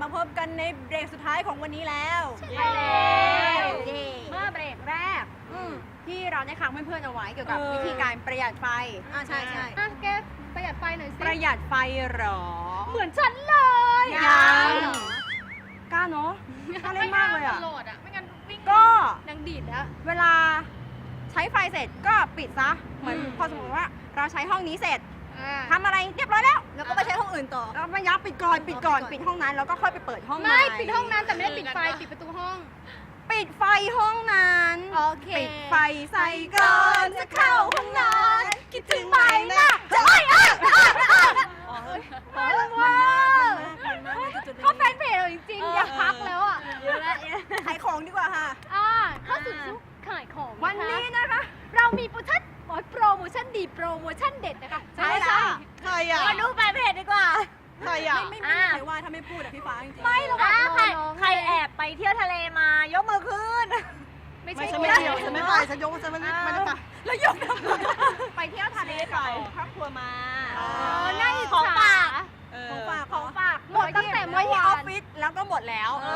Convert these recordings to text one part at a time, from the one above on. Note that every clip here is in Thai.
มาพบกันในเบรกสุดท้ายของวันนี้แล้วใช่แล้วเย้เมื่อเบรกแรกอืมที่เราได้ค้างเพื่อนๆเอาไว้เกี่ยวกับเออวิธีการประหยัดไฟอ่าใช่ใช่อะแกประหยัดไฟหน่อยสิประหยัดไฟเหรอ เหมือนฉันเลยยังเหรอกล้าเนาะกล้าเล่นมากเลยอะโหลดอะไม่งั้นวิ่งก็นางดีดแล้วเวลาใช้ไฟเสร็จก็ปิดซะเหมือนอืมพอสมมติว่าเราใช้ห้องนี้เสร็จอ่า ทำอะไรเรียบร้อยแล้ว แล้วก็ไปใช้ห้องอื่นต่อเราไม่ยับปิดก่อนปิดก่อนปิปิดดก่อนห้องนั้นแล้วก็ค่อยไปเปิดห้องใหม่ไม่ ปิดห้องนั้นแต่ไม่ได้ปิดไฟปิดประตูห้อง ปิดไฟห้องนั้นโอเค ปิดไฟใส่ก่อนจะเข้าห้องนอนคิดถึงไหมล่ะจะอ้อยอ้อยอ้อยอ้อยมันว่ามันมากมันจุดๆเขาแฟนเพจเราจริงๆอยากพักแล้วอะขายของดีกว่าค่ะอ่าเข้าสู่ช่วงขายของะคะวันนี้นะคะ เรามีโปรโมชั่นโอ้ยโปรโมชั่นดีโปรโมชั่นเด็ดนะคะใช่แล้วใคร อะมาดูแฟนเพจดีกว่า ใครอะ ไม่ไม่ไม่มีใครว่าถ้าไม่พูดอะพี่ฟ้าจริงๆ ไม่หรอกอ่าใครน้องๆใครแอบไปเที่ยวทะเลมายกมือขึ้น ไม่ไม่ใช่ฉันไม่เที่ยวฉันไม่ไปฉันยกฉันไม่ได้ไม่ได้ไปแล้วยกทำไม ไปเที่ยวทะเลกับครอบครัวมาอ๋อเออน่าอิจของฉาฝากเออของฝากของฝากหมดตั้งแต่เมื่อที่วาออนฟฟิศแล้วก็หมดแล้วเอ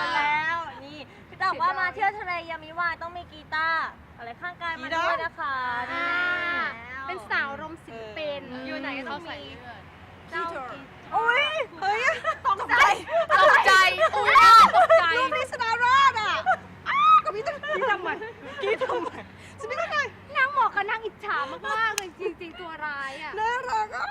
อแล้วนี่พี่ตอบว่ามาเที่ยวทะเล ยามิวาต้องมีกีตาร์อะไรข้างกายมาด้วยนะคะอ่านี่ เป็นสาวรมศิลปิน เออ อ อยู่ ไหนก็ต้องมี เจ้า ที่เธอ อุ้ย เฮ้ย ตกใจ ตกใจอุ้ยตกใจ รูปพิศดารอดอะอ้าวกับพี่ตั้งกี้ทำไมกี้ทำไมฉันไม่เข้าใจ นางเหมาะกับนางอิจฉามากๆเลยจ ริงๆตัวร้ายอะ น่ารักอะ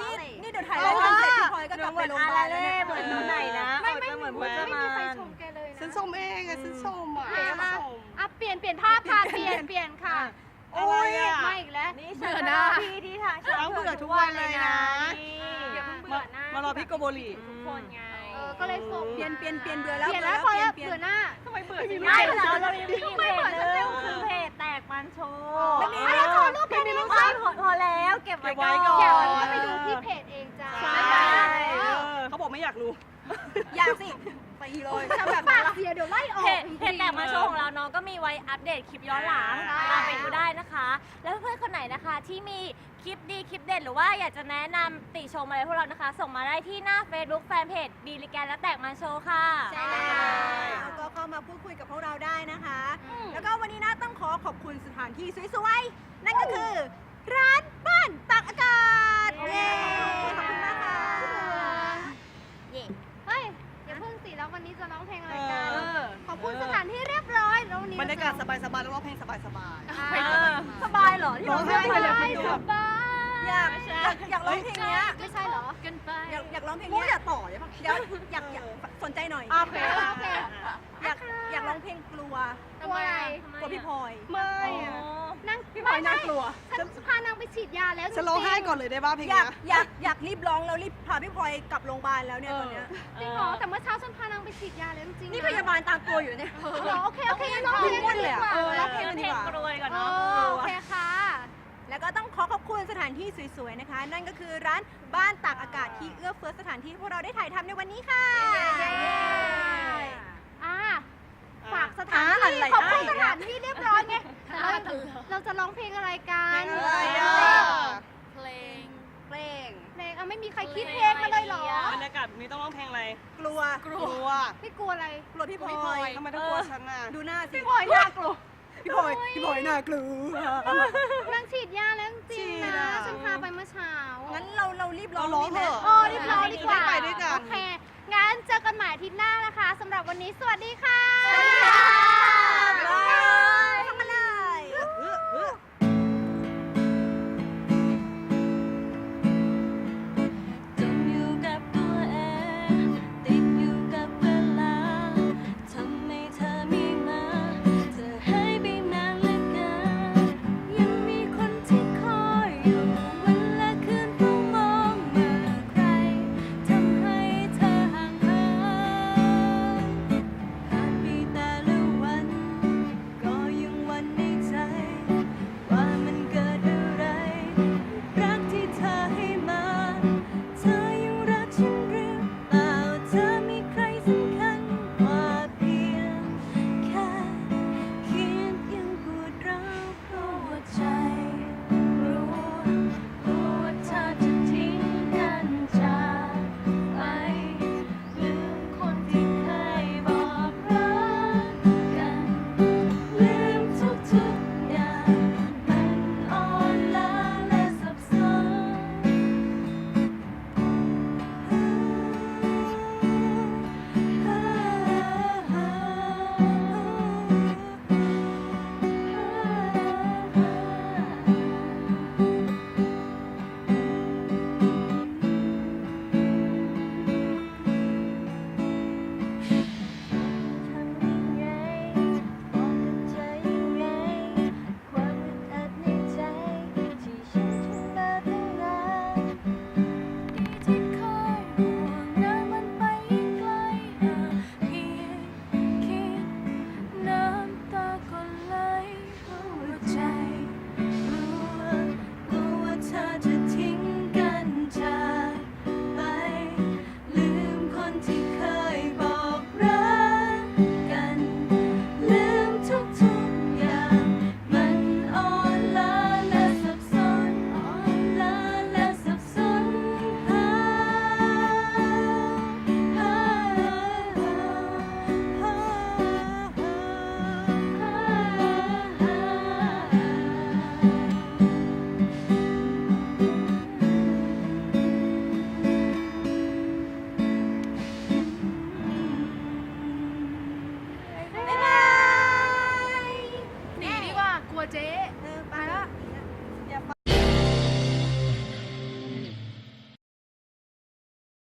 นี่นี่เดี๋ยวถ่ายรายการเสร็จพี่พลอยก็กลับไปโรงพยาบาลแล้วเนี่ยเหมือนตรงไหนนะไม่ไม่เหเหมืมืออนนเหมือนไม่จะมีใครมาชมแกเลยนะฉันชมเองอะฉันชมอะอะฉันอะชมอะเปลี่ยนเปลี่ยนภาพค่ะเปลี่ยนเปลี่ยนค่ะอะไรอะไม่อีกแล้วนี่เบื่ฉัอนหน้าพี่ที่ทางช้าต้องเบื่อทุกวันเลยนะอย่าเพิ่งเบื่อหน้ามารอพี่โกโบลีทุกคนไงเออก็เลยส่งเปลี่ยนเปลี่ยนเปลี่ยนเบื่อแล้วเปลี่ยนแล้วพอแล้วเปลี่ยนเบื่อหน้าทำไมเบื่อไม่เราเรามีเพจไม่เหมือนฉันเลยคือเพจ แตกมันโชว์ไม่มีอะไรขอรูปเพจนี้ไม่พอพอแล้วเก็บไว้ก่อนเดี๋ยวก็ไปดูที่เพจเองจ้าใช่ใช่เออเขาบอกไม่อยากรู้ อยากสิไปเลยทำแบบปากเสียเดี๋ยวไล่ออเพกจเพจแตกมันโชว์ของเราเนาะก็มีไว้อัปเดตคลิปย้อนหลังใช่ตามไปดูได้นะคะ แล้วเพื่อนๆคนไหนนะคะที่มี คลิปดีคลิปเด็ดหรือว่าอยากจะแนะนำติชมอะไรพวกเรานะคะ ส่งมาได้ที่หน้า Facebook Fanpage บีลิแกนและแตกมันโชว์ค่ะ ใช่แล้วก็เข้ามาพูดคุยกับพวกเราได้นะคะ แล้วก็วันนี้นะต้องขอขอบคุณสถานที่สวยๆ นั่นก็คือ ร้านบ้านตากอากาศ เย้ ขอบคุณมากค่ะเย้เฮ้ย อย่าเพิ่งสิแล้ววันนี้จะร้องเพลงอะไรกันเออ ขอบคุณสถานที่เรียบร้อยแล้ววันนี้บรรยากาศสบายๆแล้วร้องเพลงสบายอ่าเออสบายเหรอที่ร้เราองเลืไห้อกเล มาย อะ สบาย อยากอยากอยากร้องเพลงเนี้ยไม่ใช่เหรอ กันไป อยากอยากร้องเพลงพูดเนี้อยย่าต่อได้ปะเดี๋ยวอยากอยากสนใจหน่อยโอเคโอเค อยากอยากร้องเพลงกลัวทำไมกลัวพี่พลอยไม่อะนั่งพี่พลอยน่ากลัว ฉันพานางไปฉีดยาแล้วฉันร้องไห้ก่อนเลยได้ป่ะเพลงอยาเนี้กย อยากอยากรีบร้องแล้วรีบพาพี่พลอยกลับโรงพยาบาลแล้วเนี่ยตอนเนี้ยจริงเหรอแต่เมื่อเช้าฉันพานางไปฉีดยาแล้วจริงๆนี่พยาบาลตามตัวอยู่เนี่ย เหรอโอเคโอเคร้องเพลงวุ่นเลยอะดีกว่าเออร้องเพลงเพลงกรวยก่อนเอเนาะอโอเคค่ะ แล้วก็ต้องขอขอบคุณสถานที่สวยๆนะคะ นั่นก็คือร้านบ้านตากอากาศที่เอื้อเฟื้อสถานที่พวกเราได้ถ่ายทำในวันนี้ค่ะอ่าฝากสถานที่ขอบคุณสถานที่เรียบร้อยไงเราเราจะร้องเพลงอะไรกันเพลงเพลงเพลงอะไม่มีใครคิดเพลงมาเลยเหรอ บรรยากาศแบบนี้ต้องร้องเพลงอะไร กลัว กลัว ไม่กลัวอะไร กลัวพี่พลอยทำไมต้องกลัวฉันน่ะ ดูหน้าสิ พี่พลอยน่ากลัว พี่พลอยพี่พลอยน่ากลัว นางฉีดยาแล้วจริงๆนะฉีดอะ ฉันพาไปเมื่อเช้างั้นเราเรารีบร้องเราร้องเถอะ โอ้รีบร้องดีกว่าไปด้วยกัน โอเค งั้นเจอกันใหม่อาทิตย์หน้านะคะสำหรับวันนี้สวัสดีค่ะ สวัสดีค่ะ